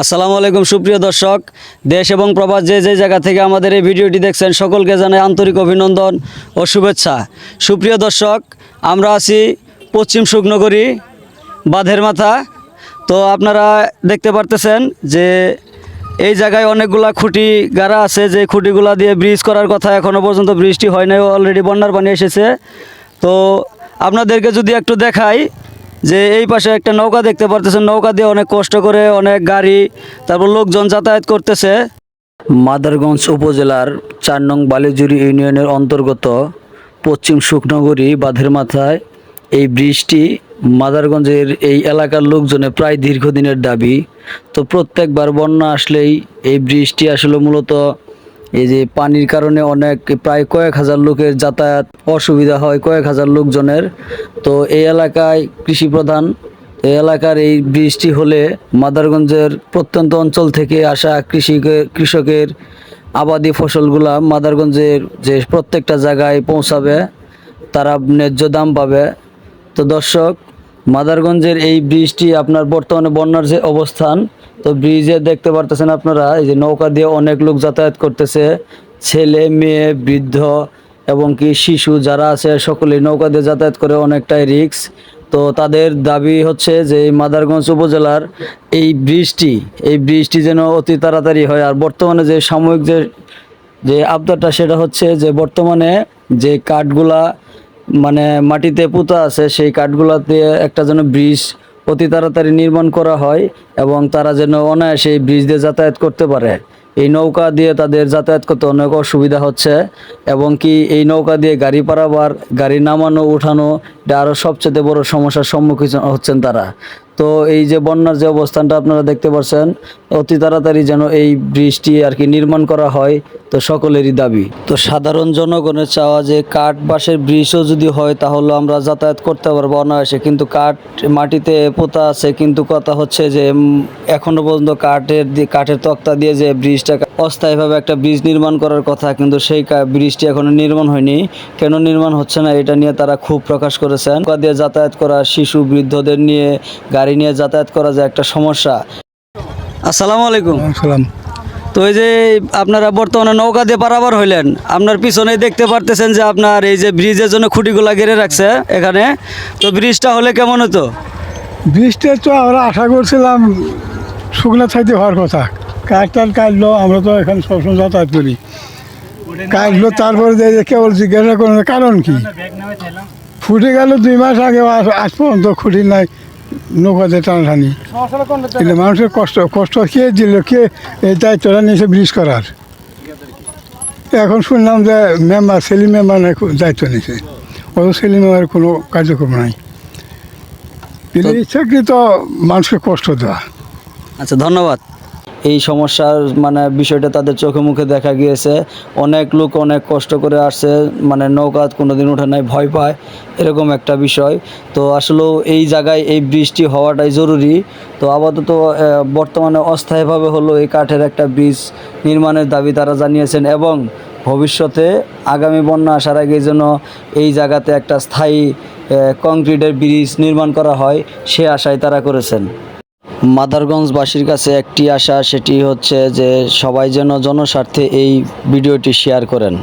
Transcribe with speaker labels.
Speaker 1: আসসালামু আলাইকুম, সুপ্রিয় দর্শক। দেশ এবং প্রবাস যে যে জায়গা থেকে আমাদের এই ভিডিওটি দেখছেন, সকলকে জানাই আন্তরিক অভিনন্দন ও শুভেচ্ছা। সুপ্রিয় দর্শক, আমরা আছি পশ্চিম সুকনগরী, বাঁধের মাথা। তো আপনারা দেখতে পারতেছেন যে এই জায়গায় অনেকগুলা খুঁটি গাড়া আছে, যে খুঁটিগুলা দিয়ে ব্রিজ করার কথা এখনও পর্যন্ত বৃষ্টি হয় নাই অলরেডি বন্যার পানি এসেছে। তো আপনাদেরকে যদি একটু দেখাই যে এই পাশে একটা নৌকা দেখতে পারতেছেন। নৌকা দিয়ে অনেক কষ্ট করে অনেক গাড়ি, তারপর লোকজন যাতায়াত করতেছে। মাদারগঞ্জ উপজেলার চার নং বালিজুরি ইউনিয়নের অন্তর্গত পশ্চিম শুকনগরী বাঁধের মাথায় এই ব্রিজটি মাদারগঞ্জের এই এলাকার লোকজনের প্রায় দীর্ঘদিনের দাবি। তো প্রত্যেকবার বন্যা আসলেই এই ব্রিজটি আসলে মূলত এই যে পানির কারণে অনেক প্রায় কয়েক হাজার লোকের যাতায়াত অসুবিধা হয় কয়েক হাজার লোকজনের। তো এই এলাকায় কৃষি প্রধান, এই এলাকার এই বৃষ্টি হলে মাদারগঞ্জের প্রত্যন্ত অঞ্চল থেকে আসা কৃষি কৃষকের আবাদি ফসলগুলা মাদারগঞ্জের যে প্রত্যেকটা জায়গায় পৌঁছাবে, তারা ন্যায্য দাম পাবে। তো দর্শক মাদারগঞ্জের এই ব্রিজটি আপনার বর্তমানে বন্যার যে অবস্থান, তো ব্রিজে দেখতে পারতেছেন আপনারা, এই যে নৌকা দিয়ে অনেক লোক যাতায়াত করতেছে, ছেলে, মেয়ে, বৃদ্ধ এবং কি শিশু যারা আছে, সকলেই নৌকা দিয়ে যাতায়াত করে অনেকটাই রিক্স তো তাদের দাবি হচ্ছে যে মাদারগঞ্জ উপজেলার এই ব্রিজটি এই ব্রিজটি যেন অতি তাড়াতাড়ি হয়। আর বর্তমানে যে সাময়িক যে যে আবদারটা সেটা হচ্ছে যে বর্তমানে যে কাঠগুলা মানে মাটিতে পুঁতা আছে, সেই কাঠগুলাতে একটা যেন ব্রিজ অতি তাড়াতাড়ি নির্মাণ করা হয় এবং তারা যেন অনায়াসে এই ব্রিজ দিয়ে যাতায়াত করতে পারে। এই নৌকা দিয়ে তাদের যাতায়াত করতে অনেক অসুবিধা হচ্ছে এবং কি এই নৌকা দিয়ে গাড়ি পারাবার, গাড়ি নামানো, উঠানো এটা আরও সবচেয়ে বড় সমস্যার সম্মুখীন হচ্ছেন তারা। তো এই যে বন্যার যে অবস্থানটা আপনারা দেখতে পাচ্ছেন অতি তাড়াতাড়ি যেন এই ব্রিজটি আর কি নির্মাণ করা হয় তো সকলেরই দাবি। তো সাধারণ জনগণের চাওয়া যে কাঠ বাঁশের ব্রিজও যদি হয় তাহলে আমরা যাতায়াত করতে পারব অনায়াসে, কিন্তু কাঠ মাটিতে পোতা আছে, কিন্তু কথা হচ্ছে যে এখনও পর্যন্ত কাঠের কাঠের তক্তা দিয়ে যে ব্রিজটা অস্থায়ীভাবে একটা ব্রিজ নির্মাণ করার কথা, কিন্তু সেই ব্রিজটি এখনও নির্মাণ হয়নি। কেন নির্মাণ হচ্ছে না এটা নিয়ে তারা খুব প্রকাশ করেছেন। দিয়ে যাতায়াত করা শিশু, বৃদ্ধদের নিয়ে গাড়ি নিয়ে যাতায়াত করা যে একটা সমস্যা। আসসালামু আলাইকুম।
Speaker 2: সালাম।
Speaker 1: তো এই যে আপনারা বর্তমানে নৌকা দিয়ে পারাবার হইলেন আপনার পিছনে দেখতে পারতেছেন যে আপনার এই যে ব্রিজের জন্য খুঁটিগুলা ঘিরে রাখছে এখানে। তো ব্রিজটা হলে কেমন হতো?
Speaker 2: ব্রিজটা তো আমরা আশা করছিলাম শুকনা থাকতে হওয়ার কথা। কাজ টাজ কাটলো আমরা তো এখানে সবসময় যাতায়াত করি। কাটলো তারপরে কেবল জিজ্ঞাসা করল কারণ কি? ফুটে গেল দুই মাস আগে আজ পর্যন্ত খুঁটি নাই। নৌকাতে টানাটানি। কিন্তু মানুষের কষ্ট কষ্ট কে দিল কে এই দায়িত্বটা নিয়েছে ব্রিজ করার? এখন শুনলাম যে মেম্বার সেলিম মেম্বার দায়িত্ব নিয়েছে। অত সেলিম মেম্বারের কোনো কার্যক্রম নাই। কিন্তু ইচ্ছাকৃত মানুষকে কষ্ট দেওয়া।
Speaker 1: আচ্ছা ধন্যবাদ। এই সমস্যার মানে বিষয়টা তাদের চোখে মুখে দেখা গিয়েছে। অনেক লোক অনেক কষ্ট করে আসছে মানে নৌকা কোনোদিন ওঠে নাই, ভয় পায়, এরকম একটা বিষয়। তো আসলেও এই জায়গায় এই বৃষ্টি হওয়াটাই জরুরি। তো আপাতত বর্তমানে অস্থায়ীভাবে হলো এই কাঠের একটা ব্রিজ নির্মাণের দাবি তারা জানিয়েছেন এবং ভবিষ্যতে আগামী বন্যা আসার আগে যেন এই জায়গাতে একটা স্থায়ী কংক্রিটের ব্রিজ নির্মাণ করা হয়, সে আশায় তারা করেছেন। মাদারগঞ্জবাসীর কাছে একটি আশা সেটি হচ্ছে যে সবাই যেন জনস্বার্থে এই ভিডিওটি শেয়ার করেন।